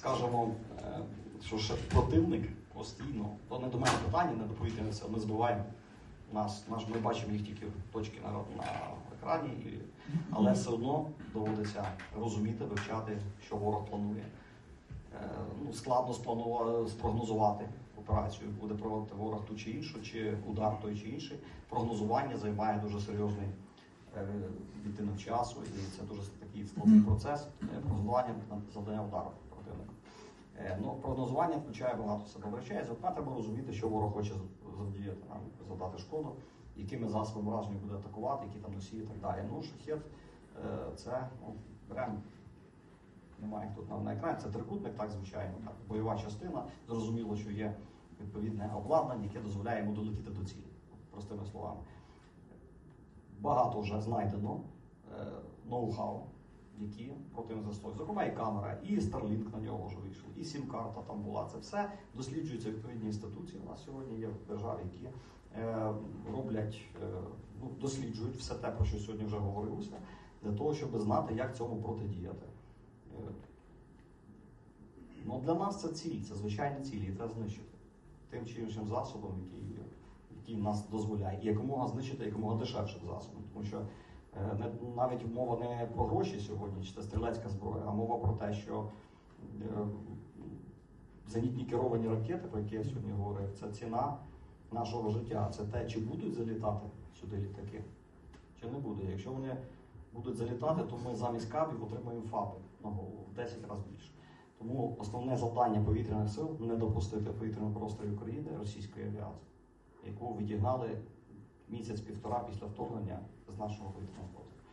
скажемо, що ще противник постійно, то не до мене питання, не до повітряних сил, ми збиваємо нас, наш, ми бачимо їх тільки точки на, на екрані, і, але все одно доводиться розуміти, вивчати, що ворог планує. Е, ну, складно спрогнозувати операцію, буде проводити ворог ту чи іншу, чи удар той чи інший. Прогнозування займає дуже серйозний е, відтинок часу, і це дуже такий складний процес. Прогнозування завдання удару противника. Е, Ну, прогнозування включає багато себе речей. Зокрема, треба розуміти, що ворог хоче завдіяти нам, завдати шкоду, якими засобами враження буде атакувати, які там носії і так далі. Ну, шахет е, це ну, беремо немає тут на, на екрані. Це трикутник, так звичайно, так, бойова частина. Зрозуміло, що є відповідне обладнання, яке дозволяє йому долетіти до цілі, простими словами. Багато вже знайдено е, ноу-хау, які противник застосовує. Зокрема, і камера, і Starlink на нього вже вийшов, і сім-карта там була. Це все досліджується відповідні інституції. У нас сьогодні є в державі, які е, роблять, е, ну, досліджують все те, про що сьогодні вже говорилося, для того, щоб знати, як цьому протидіяти. Е, Ну, для нас це ціль, це звичайні цілі, і треба знищити тим чи іншим засобом, який, який нас дозволяє, і якомога знищити якомога дешевшим засобом. Тому що навіть мова не про гроші сьогодні, чи це стрілецька зброя, а мова про те, що е, зенітні керовані ракети, про які я сьогодні говорив, це ціна нашого життя. Це те, чи будуть залітати сюди літаки, чи не буде. Якщо вони будуть залітати, то ми замість кабів отримаємо ФАПи на голову в 10 разів більше. Тому основне завдання повітряних сил не допустити в повітряному просторі України російської авіації, яку відігнали місяць-півтора після вторгнення з нашого повітряного простору.